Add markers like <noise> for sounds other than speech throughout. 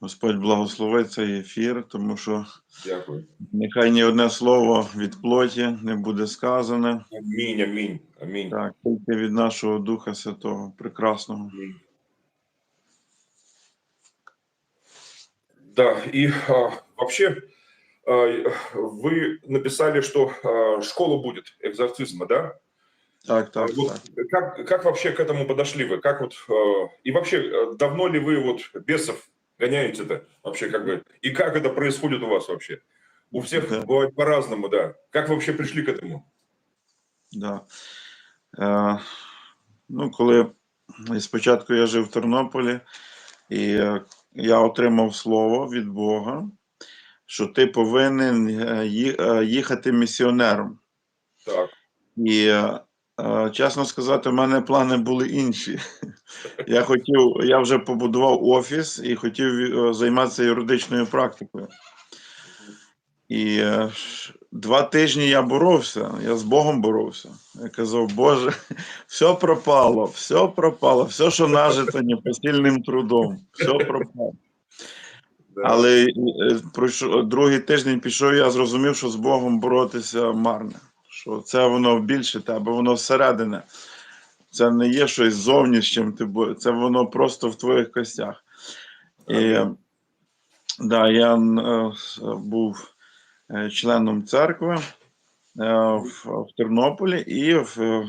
Господь благословить цей ефір, тому що Дякую. нехай ні одне слово від плоті не буде сказане, Амінь, амінь, амінь. так, тільки від нашого Духа Святого, прекрасного. Аминь. Да, и а, вообще а, вы написали, что а, школа будет экзорцизма, да? Так, так, Вот так. как, как вообще к этому подошли вы? Как вот а, и вообще а, давно ли вы вот бесов гоняете-то вообще как бы? И как это происходит у вас вообще? У всех Да. бывает по-разному, да. Как вы вообще пришли к этому? Да. Е, ну, коли спочатку я жив в Тернополі, і е, я отримав слово від Бога, що ти повинен е, ї- е, їхати місіонером. Так, І, е, е, чесно сказати, в мене плани були інші. <laughs> Я хотів, я вже побудував офіс і хотів е, займатися юридичною практикою. І е, два тижні я боровся, я з Богом боровся. Я казав, Боже, <laughs> все пропало, все пропало, все, що нажито непосильним трудом, все пропало. Але е, другий тиждень пішов, я зрозумів, що з Богом боротися марно. Що це воно більше тебе, воно всередине. Це не є щось зовні, з чим ти бо- це воно просто в твоїх костях. І да, я е, був е, членом церкви е, в, в Тернополі, і в,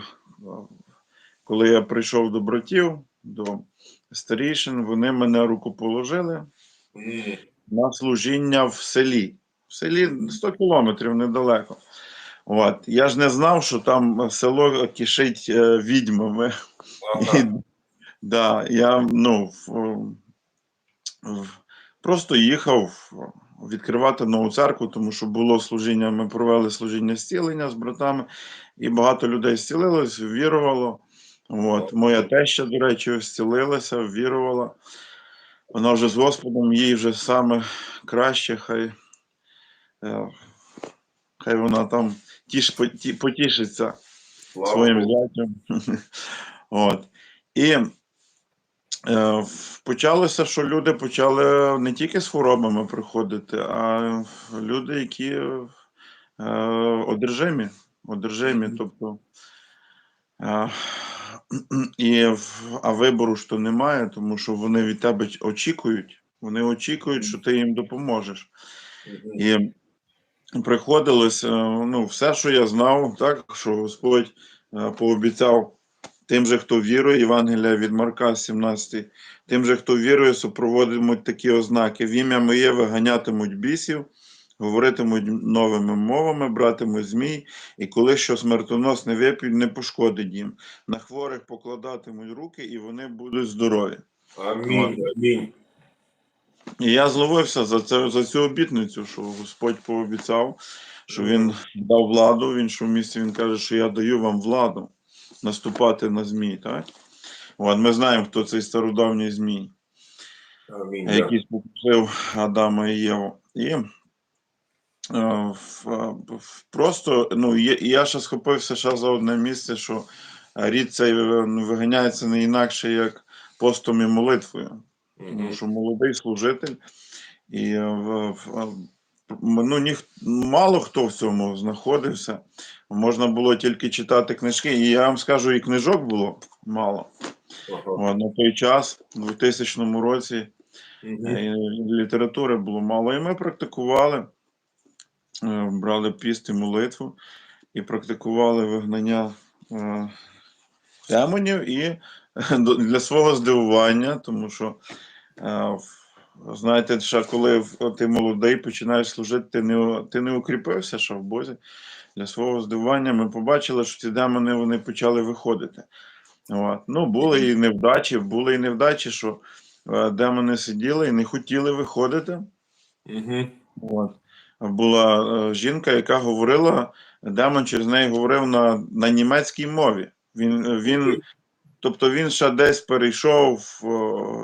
коли я прийшов до братів, до старішин, вони мене рукоположили М, на служіння в селі. В селі 100 кілометрів недалеко. От. Я ж не знав, що там село кишить е, відьмами. ага. І, да, я ну, в, в, просто їхав відкривати нову церкву, тому що було служіння, ми провели служіння зцілення з братами, і багато людей зцілилось, вірувало. От. Моя теща, до речі, зцілилася, вірувала. Вона вже з Господом, їй вже саме краще, хай, е, хай вона там тіш, поті- потішиться Слава своїм зятям. <laughs> От. І е, почалося, що люди почали не тільки з хворобами приходити, а люди, які е, одержимі. одержимі тобто, е, <clears throat> і, а вибору ж то немає, тому що вони від тебе очікують. Вони очікують, що ти їм допоможеш. І приходилось, е, ну, все, що я знав, так, що Господь е, пообіцяв тим же, хто вірує, Євангелія від Марка 17, тим же, хто вірує, супроводитимуть такі ознаки. В ім'я моє виганятимуть бісів, говоритимуть новими мовами, братимуть змій, і коли що смертоносне вип'ють, не пошкодить їм. На хворих покладатимуть руки, і вони будуть здорові. Амінь, амінь. І я зловився за це за цю обітницю, що Господь пообіцяв, що Він дав владу. В іншому місці він каже, що я даю вам владу наступати на змій. Так? От, ми знаємо, хто цей стародавній змій, Амінь. який спокусив Адама і Єву. І е, в- просто ну, я ще схопився ще за одне місце, що рід цей е, виганяється не інакше, як постом і молитвою. Тому що молодий служитель, і е, ну, ніх, мало хто в цьому знаходився. Можна було тільки читати книжки. І я вам скажу, і книжок було мало. Ага. На той час, у 2000 році, Мгм. е, літератури було мало. І ми практикували, е, брали піст і молитву, і практикували вигнання демонів. І <laughs> для свого здивування, тому що Е, Знаєте, ще коли ти молодий, починаєш служити, ти не, ти не укріпився, що в Бозі. Для свого здивування ми побачили, що ці демони вони почали виходити. От. Ну, були і невдачі, були і невдачі, що е, демони сиділи і не хотіли виходити. Мгм. От. Була е, жінка, яка говорила, демон через неї говорив на, на німецькій мові. Він, він, тобто він ще десь перейшов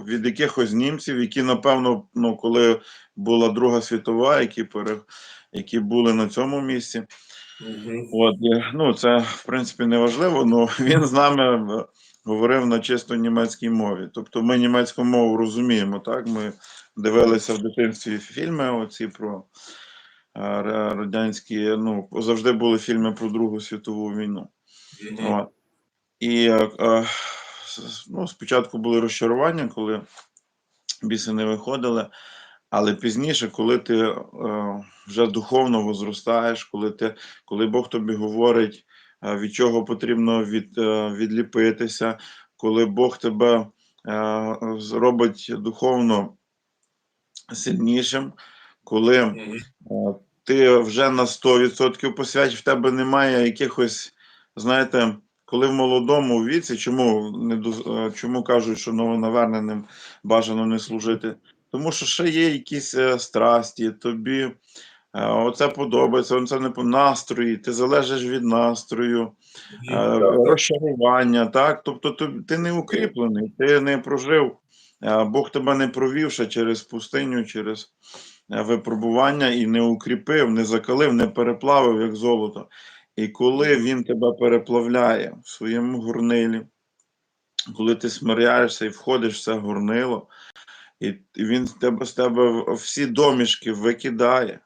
від якихось німців, які, напевно, ну, коли була Друга світова, які, пере, які були на цьому місці. Мгм. От, е, ну, це, в принципі, не важливо, але він з нами е, говорив на чисто німецькій мові. Тобто ми німецьку мову розуміємо, так? Ми дивилися в дитинстві фільми оці про е, радянські, ну, завжди були фільми про Другу світову війну. Мгм. От. І е, е, ну, спочатку були розчарування, коли біси не виходили, але пізніше, коли ти е, вже духовно возростаєш, коли, ти, коли Бог тобі говорить, від чого потрібно від, е, відліпитися, коли Бог тебе е, зробить духовно сильнішим, коли Е, ти вже на 100% посвячив, в тебе немає якихось, знаєте, коли в молодому віці, чому не е, чому кажуть, що новонаверненим бажано не служити? Тому що ще є якісь е, страсті, тобі е, оце подобається, оце не по настрої, ти залежиш від настрою, розчарування, так? Тобто ти, не укріплений, ти не прожив, Бог тебе не провів ще через пустиню, через випробування і не укріпив, не закалив, не переплавив, як золото. І коли він тебе переплавляє в своєму горнилі, коли ти смиряєшся і входиш в це горнило, і він з тебе, з тебе всі домішки викидає.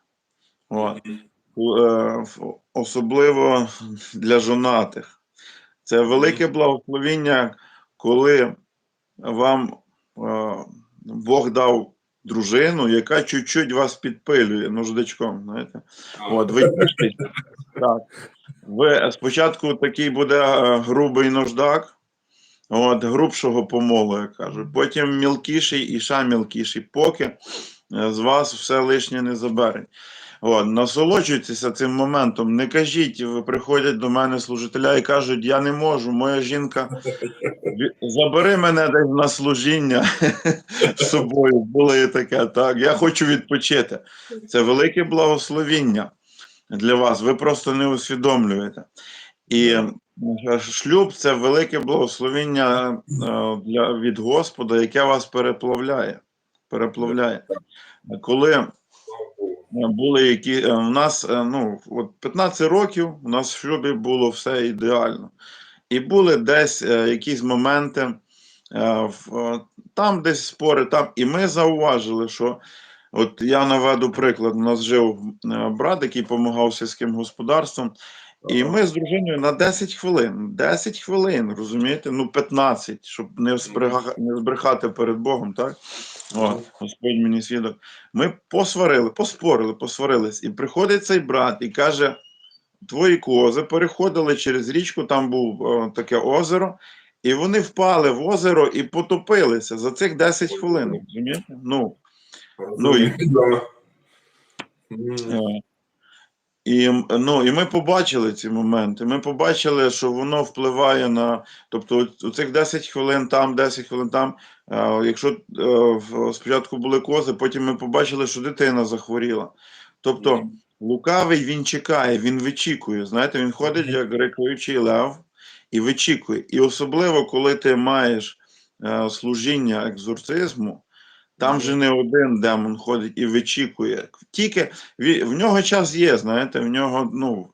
От. Е, Особливо для жонатих. Це велике благословіння, коли вам е, Бог дав дружину, яка чуть-чуть вас підпилює нождичком. Знаєте? От, ви так. Ви спочатку такий буде е, грубий нождак, от, грубшого помолу, як кажуть. Потім мілкіший і ще мілкіший, поки е, з вас все лишнє не забере. От, насолоджуйтеся цим моментом. Не кажіть, ви приходять до мене служителя і кажуть, я не можу, моя жінка, <laughs> забери мене десь на служіння з собою. Було і таке, так. Я хочу відпочити. Це велике благословіння для вас. Ви просто не усвідомлюєте. І е, шлюб це велике благословіння е, для, від Господа, яке вас переплавляє. переплавляє. Коли були які е, в нас е, ну от 15 років у нас в шлюбі було все ідеально. І були десь е, якісь моменти, е, е, там десь спори, там, і ми зауважили, що от я наведу приклад, у нас жив е, брат, який допомагав сільським господарством, і ми з дружиною на 10 хвилин, 10 хвилин, розумієте, ну 15, щоб не, не збрехати перед Богом, так? О, Господь мені свідок. Ми посварили, поспорили, посварились. І приходить цей брат і каже: твої кози переходили через річку, там був о, таке озеро, і вони впали в озеро і потопилися за цих 10 хвилин. Розумієте? Ну, Ну, і-. Е, І, ну, і ми побачили ці моменти. Ми побачили, що воно впливає на. Тобто, у цих 10 хвилин там, 10 хвилин там. Е, якщо е, в- спочатку були кози, потім ми побачили, що дитина захворіла. Тобто, лукавий він чекає, він вичікує. Знаєте, він ходить як рикуючий лев і вичікує. І особливо, коли ти маєш е, служіння екзорцизму, там же не один демон ходить і вичікує. Тільки в нього час є, знаєте, в нього, ну,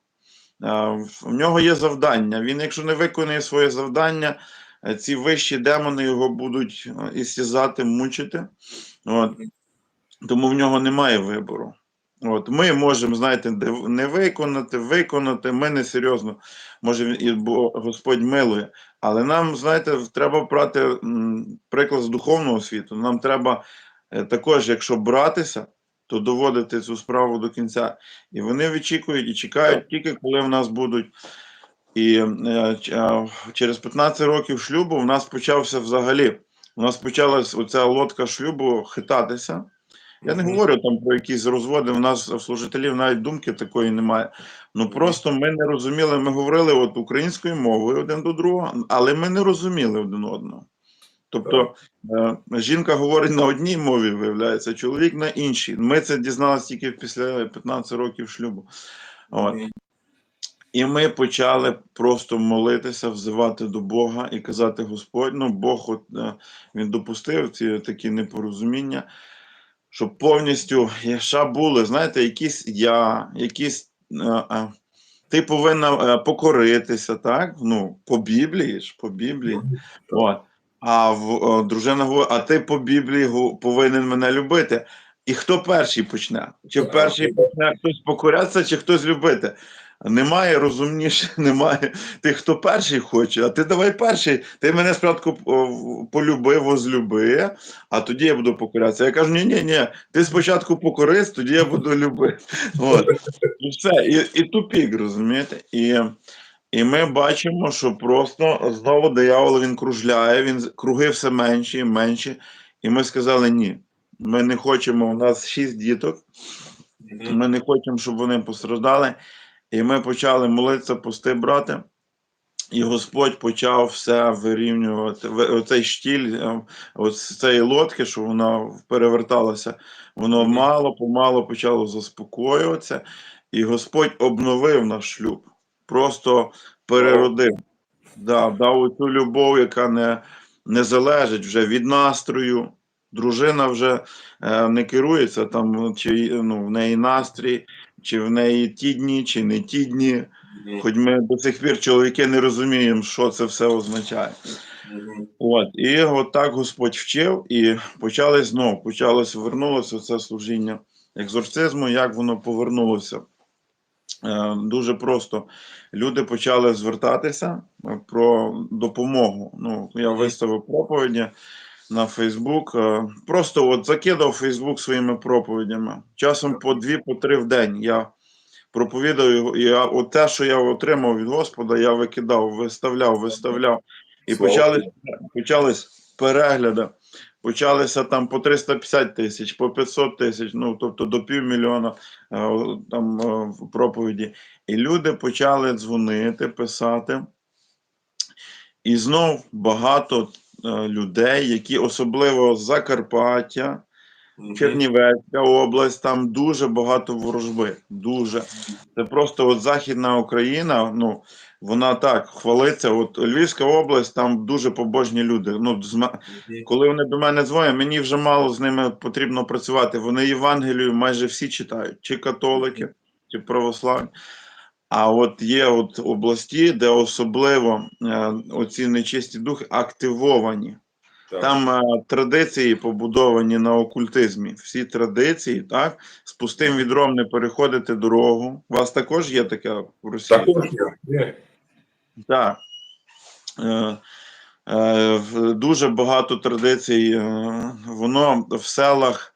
в нього є завдання. Він, якщо не виконує своє завдання, е, ці вищі демони його будуть е, істязати, мучити. От. Тому в нього немає вибору. От. Ми можемо, знаєте, не виконати, виконати, ми не серйозно. Може, і бо Господь милує. Але нам, знаєте, треба брати приклад з духовного світу. Нам треба е, також, якщо братися, то доводити цю справу до кінця. І вони вичікують і чекають тільки коли в нас будуть. І е, через 15 років шлюбу в нас почався взагалі. У нас почалась оця лодка шлюбу хитатися. Я не говорю там про якісь розводи. У нас в служителів навіть думки такої немає. Ну просто ми не розуміли. Ми говорили от українською мовою один до другого, але ми не розуміли один одного. Тобто е, жінка говорить на одній мові, виявляється, чоловік на іншій. Ми це дізналися тільки після 15 років шлюбу. От. І ми почали просто молитися, взивати до Бога і казати: Господь, ну Бог, от, е, він допустив ці такі непорозуміння, щоб повністю ще були, знаєте, якісь я, якісь. е, е, ти повинна е, покоритися, так? Ну, по Біблії ж, по Біблії. От. А в, дружина говорить, а ти по Біблії повинен мене любити. І хто перший почне? Чи перший почне хтось покорятися, чи хтось любити? Немає розумніше, <laughs> немає тих, хто перший хоче, а ти давай перший. Ти мене спочатку полюби, возлюби, а тоді я буду покорятися. Я кажу: ні, ні, ні, ти спочатку покорись, тоді я буду любити. <laughs> От. І все, і, і тупік, розумієте? І, і ми бачимо, що просто знову диявол він кружляє, він круги все менші і менші. І ми сказали: ні, ми не хочемо. У нас шість діток. Ми не хочемо, щоб вони постраждали. І ми почали молитися, пости брати. І Господь почав все вирівнювати. Оцей штіль, е, цієї лодки, що вона переверталася, воно мало помало почало заспокоюватися. І Господь обновив наш шлюб, просто переродив, да, дав цю любов, яка не, не залежить вже від настрою. Дружина вже е, не керується там, чи ну, в неї настрій, чи в неї ті дні, чи не ті дні. Хоч ми до сих пір чоловіки не розуміємо, що це все означає. От, і от так Господь вчив, і почали знову, почалося, вернулося це служіння екзорцизму, як воно повернулося. Е, дуже просто. Люди почали звертатися про допомогу. Ну, я виставив проповіді на Фейсбук. е, Просто от закидав Фейсбук своїми проповідями. Часом по дві, по три в день. Я проповідав, і я, от те, що я отримав від Господа, я викидав, виставляв, виставляв. І Слава почали, почались перегляди. Почалися там по 350 тисяч, по 500 тисяч, ну тобто до півмільйона е, там е, в проповіді. І люди почали дзвонити, писати. І знов багато людей, які особливо Закарпаття, Чернівецька область, там дуже багато ворожби. Дуже. Це просто от Західна Україна, ну, вона так хвалиться. От Львівська область, там дуже побожні люди. Ну, коли вони до мене дзвонять, мені вже мало з ними потрібно працювати. Вони Євангелію майже всі читають, чи католики, чи православні. А от є от області, де особливо е, оці нечисті духи активовані. Так. Там е, традиції побудовані на окультизмі. Всі традиції, так, з пустим відром не переходити дорогу. У вас також є таке в Росії? Такого нет. Так. Е, е, дуже багато традицій. Е, воно в селах,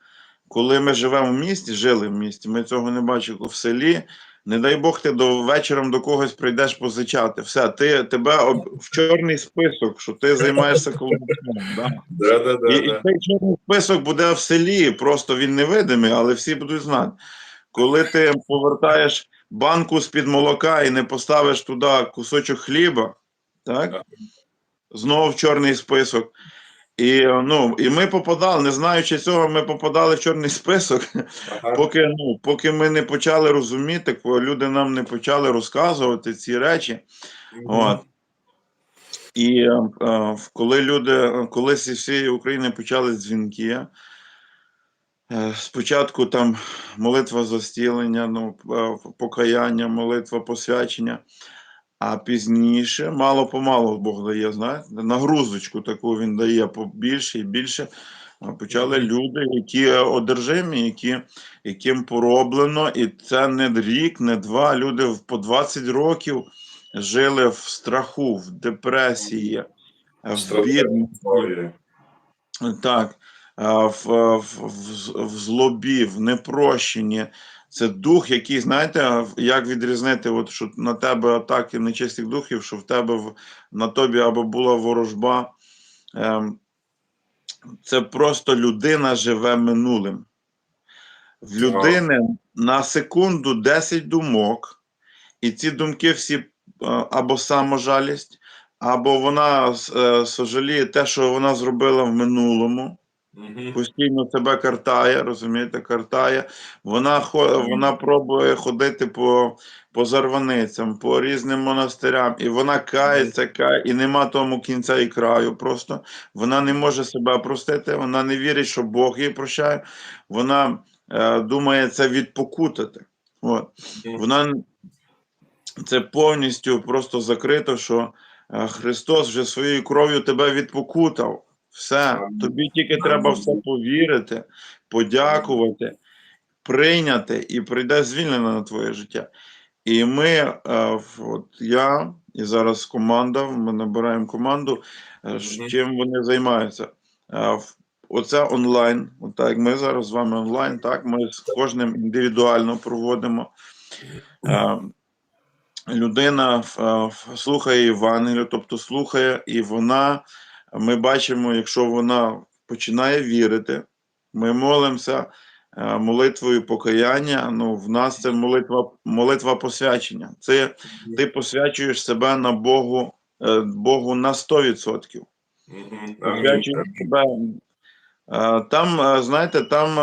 коли ми живемо в місті, жили в місті, ми цього не бачили в селі. Не дай Бог, ти до вечором до когось прийдеш позичати. Все, ти тебе об, в чорний список, що ти займаєшся колонком. Да? Да, да, да, І, і цей чорний список буде в селі, просто він невидимий, але всі будуть знати. Коли ти повертаєш банку з-під молока і не поставиш туди кусочок хліба, так? В чорний список. І, ну, і ми попадали, не знаючи цього, ми попадали в чорний список, Ага. поки, ну, поки ми не почали розуміти, коли люди нам не почали розказувати ці речі. Мгм. От. І е, коли люди, коли зі всієї України почали дзвінки, е, спочатку там молитва за зцілення, ну, е, покаяння, молитва посвячення, а пізніше, мало помалу Бог дає, знаєте, нагрузочку таку він дає побільше і більше. Почали люди, які одержимі, які, яким пороблено, і це не рік, не два. Люди по 20 років жили в страху, в депресії, в бідності, так, в, в, в, в злобі, в непрощенні. Це дух, який, знаєте, як відрізнити, от, що на тебе атаки нечистих духів, що в тебе на тобі або була ворожба. Ем, це просто людина живе минулим. В людини на секунду 10 думок, і ці думки всі е, або саможалість, або вона е, сожаліє те, що вона зробила в минулому Мгм. постійно себе картає, розумієте, картає. Вона вона пробує ходити по, по зарваницям, по різним монастирям, і вона кається, кає, і нема тому кінця і краю. Просто вона не може себе простити, вона не вірить, що Бог її прощає. Вона е, думає це відпокутати. От. Вона це повністю просто закрито, що Е, Христос вже своєю кров'ю тебе відпокутав. Все, тобі тільки треба все повірити, подякувати, прийняти, і прийде звільнення на твоє життя. І ми, е, от я і зараз команда, ми набираємо команду, е, чим вони займаються. Е, Оце онлайн, от так як ми зараз з вами онлайн, так ми з кожним індивідуально проводимо. Людина слухає Євангелію, тобто слухає, і вона, ми бачимо, якщо вона починає вірити, ми молимося е, молитвою покаяння. Ну, в нас це молитва, молитва посвячення. Це ти посвячуєш себе на Богу, е, Богу на 100%. Посвячуєш себе. Е, Там, знаєте, там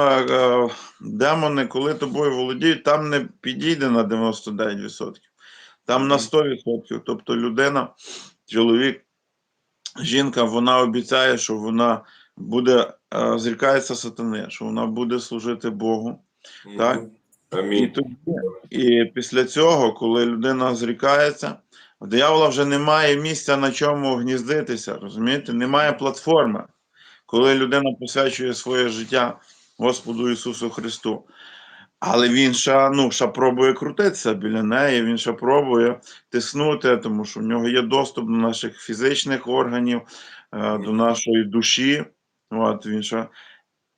демони, коли тобою володіють, там не підійде на 99%. Там на 100%. Тобто людина, чоловік, жінка, вона обіцяє, що вона буде, е, зрікається сатани, що вона буде служити Богу. Мгм. Так. І, Аминь. тоді, і після цього, коли людина зрікається, в диявола вже немає місця на чому гніздитися, розумієте? Немає платформи, коли людина посвячує своє життя Господу Ісусу Христу. Але він ще, ну, ще пробує крутитися біля неї, він ще пробує тиснути, тому що в нього є доступ до наших фізичних органів, е, до нашої душі. От, він ще...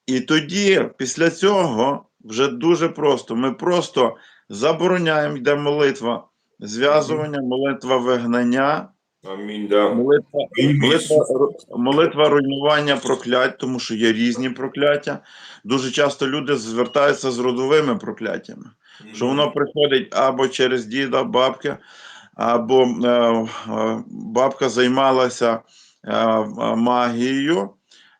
І тоді, після цього, вже дуже просто. Ми просто забороняємо, йде молитва зв'язування, молитва вигнання, Аминь, да. молитва, молитва, молитва руйнування проклять, тому що є різні прокляття. Дуже часто люди звертаються з родовими прокляттями що воно приходить або через діда, бабки, або е, е, бабка займалася е, е, магією,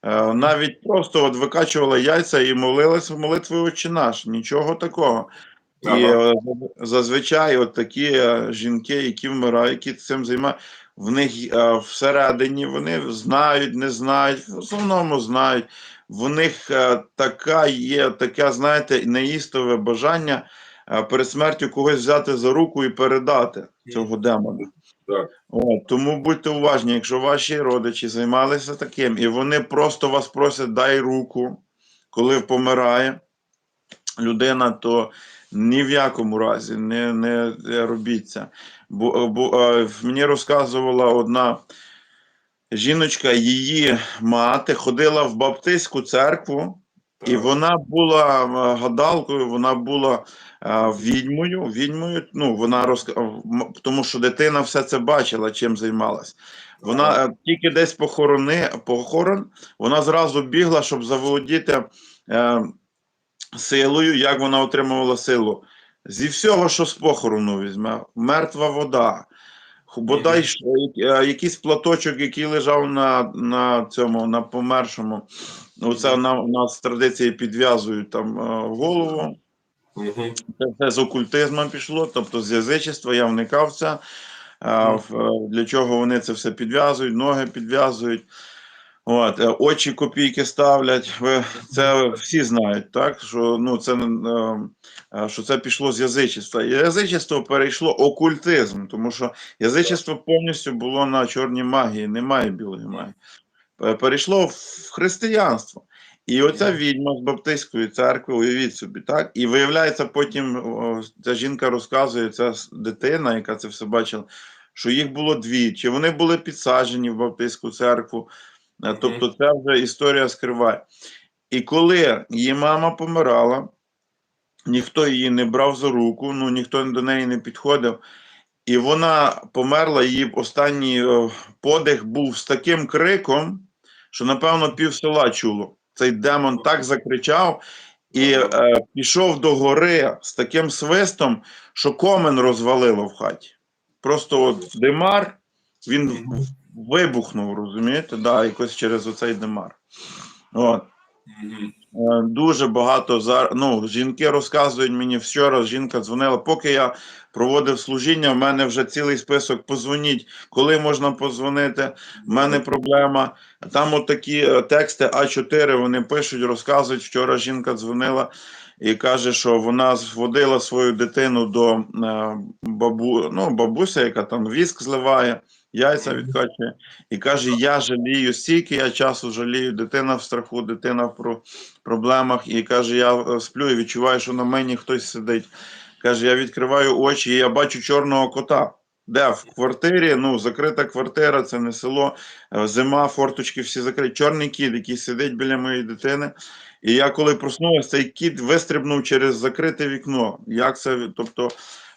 е, навіть просто от викачувала яйця і молилася молитвою «Отче наш, нічого такого. І Ага. е, зазвичай от такі е, жінки, які вмирають, які цим займаються, в них е, всередині вони знають, не знають, в основному знають. В них така є, таке, знаєте, неїстове бажання перед смертю когось взяти за руку і передати цього демона. Так. От, тому будьте уважні, якщо ваші родичі займалися таким, і вони просто вас просять дай руку, коли помирає людина, то ні в якому разі не, не робіть це. Бо, бо е, мені розказувала одна жіночка, її мати ходила в баптистську церкву, і вона була е, гадалкою, вона була е, відьмою. Відьмою, ну вона розк... тому що дитина все це бачила, чим займалась. Вона е, тільки десь похорони, похорон, вона зразу бігла, щоб заволодіти е, силою. Як вона отримувала силу? Зі всього, що з похорону візьме, мертва вода. Бодай ж, е, якийсь платочок, який лежав на, на цьому, на помершому. Оце на, у нас традиції підв'язують там е, голову. Це все з окультизмом пішло, тобто з язичества, я вникав це. Е, Для чого вони це все підв'язують, ноги підв'язують. От, е, очі копійки ставлять. Ви це всі знають, так? Що, ну, це, е, е, що це пішло з язичества. Язичество перейшло окультизм, тому що язичество повністю було на чорній магії, немає білої магії. Перейшло в християнство. І оця відьма з Баптистської церкви, уявіть собі, так? І виявляється, потім о, ця жінка розказує, ця дитина, яка це все бачила, що їх було дві, чи вони були підсаджені в Баптистську церкву. Тобто, це вже історія скриває. І коли її мама помирала, ніхто її не брав за руку, ну ніхто до неї не підходив. І вона померла, її останній е, подих був з таким криком, що, напевно, пів села чуло. Цей демон так закричав і е, пішов до гори з таким свистом, що комен розвалило в хаті. Просто от димар, він вибухнув, розумієте? Да, якось через оцей димар. От. Е, Дуже багато за ну, жінки розказують мені вчора. Жінка дзвонила. Поки я проводив служіння, в мене вже цілий список. Позвоніть, коли можна позвонити. В мене проблема. Там от такі е, тексти А4 вони пишуть, розказують. Вчора жінка дзвонила і каже, що вона зводила свою дитину до е, бабу, ну, бабуся, яка там віск зливає. Яйця відкачує. І каже: Я жалію, стільки я часу жалію, дитина в страху, дитина в проблемах. І каже, я е, сплю і відчуваю, що на мені хтось сидить. Каже, я відкриваю очі, і я бачу чорного кота. Де в квартирі, ну, закрита квартира, це не село, е, зима, форточки всі закриті. Чорний кіт, який сидить біля моєї дитини. І я коли проснувся, цей кіт вистрибнув через закрите вікно. Як це? Тобто,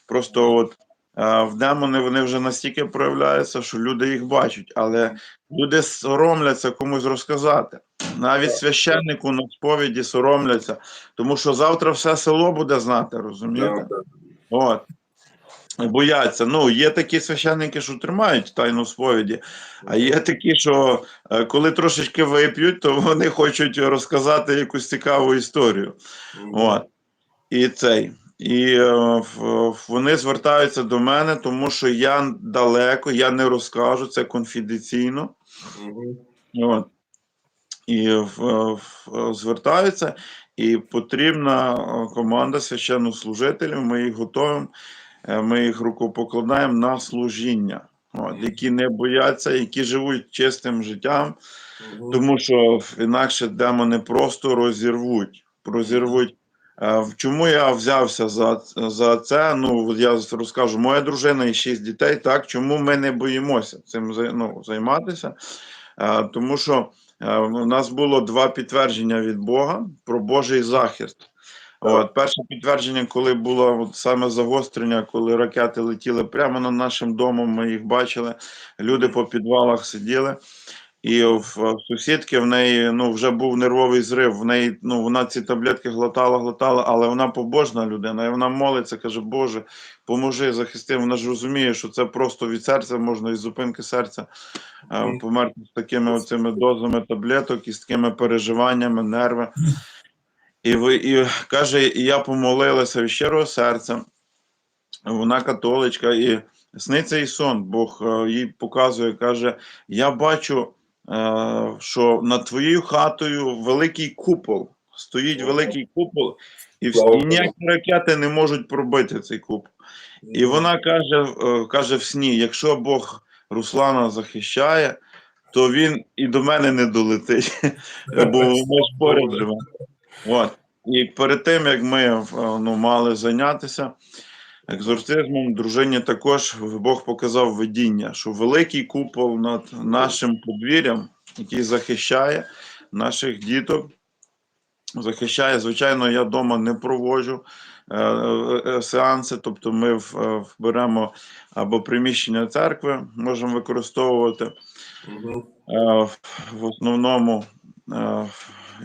просто от в демони вони вже настільки проявляються, що люди їх бачать, але люди соромляться комусь розказати. Навіть священнику на сповіді соромляться, тому що завтра все село буде знати, розумієте? От. Бояться. Ну, є такі священники, що тримають тайну сповіді, а є такі, що е, коли трошечки вип'ють, то вони хочуть розказати якусь цікаву історію. От. І цей. І е, вони звертаються до мене, тому що я далеко, я не розкажу, це конфіденційно. Мгм. От. І в- в- звертаються, і потрібна е, команда священнослужителів. Ми їх готуємо, е, ми їх рукопокладаємо на служіння, от, які не бояться, які живуть чистим життям, Мгм. тому що інакше демони просто розірвуть. розірвуть. Е, Чому я взявся за, за це? Ну, я розкажу, моя дружина і шість дітей. Так, чому ми не боїмося цим ну, займатися? Е, Тому що е, у нас було два підтвердження від Бога про Божий захист. От, перше підтвердження, коли було от саме загострення, коли ракети летіли прямо над нашим домом, ми їх бачили. Люди по підвалах сиділи. І в, сусідки в неї ну вже був нервовий зрив. В неї ну вона ці таблетки глотала, глотала, але вона побожна людина, і вона молиться, каже: Боже, поможи, захисти. Вона ж розуміє, що це просто від серця можна із зупинки серця е, померти з такими оцими дозами таблеток і з такими переживаннями, нерви. І ви і каже, і я помолилася від щирого серця. Вона католичка, і сниться їй сон. Бог е, їй показує, каже: Я бачу, що над твоєю хатою великий купол. Стоїть великий купол, і, ніякі ракети не можуть пробити цей купол. І вона каже, е, каже в сні: якщо Бог Руслана захищає, то він і до мене не долетить, <laughs> бо <laughs> ми ж поряд живемо. От. І перед тим, як ми е, ну, мали зайнятися екзорцизмом, дружині також Бог показав видіння, що великий купол над нашим подвір'ям, який захищає наших діток, захищає. Звичайно, я вдома не проводжу е, е, сеанси, тобто ми в, е, беремо або приміщення церкви, можемо використовувати. Е, в основному, е,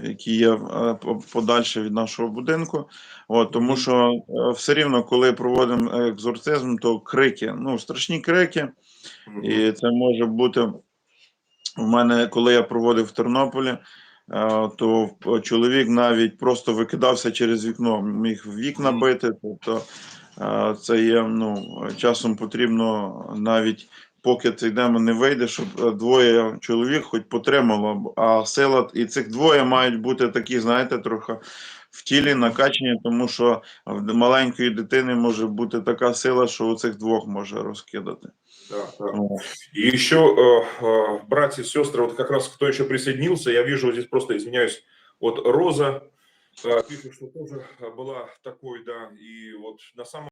які є е, подальше від нашого будинку. От, тому що е, все рівно, коли проводимо екзорцизм, то крики, ну, страшні крики, і це може бути в мене, коли я проводив в Тернополі. е, То чоловік навіть просто викидався через вікно, міг вікна бити. Тобто е, це є ну часом потрібно навіть поки цей демон не вийде, щоб двоє чоловік хоч потримало, а сила і цих двоє мають бути такі, знаєте, трохи в тілі накачані, тому що в маленької дитини може бути така сила, що у цих двох може розкидати. Да, да. От. И еще, э, э, братья, сестры, вот как раз кто еще присоединился, я вижу здесь просто, извиняюсь, вот Роза э, пишет, что тоже э, была такой, да, и вот на самом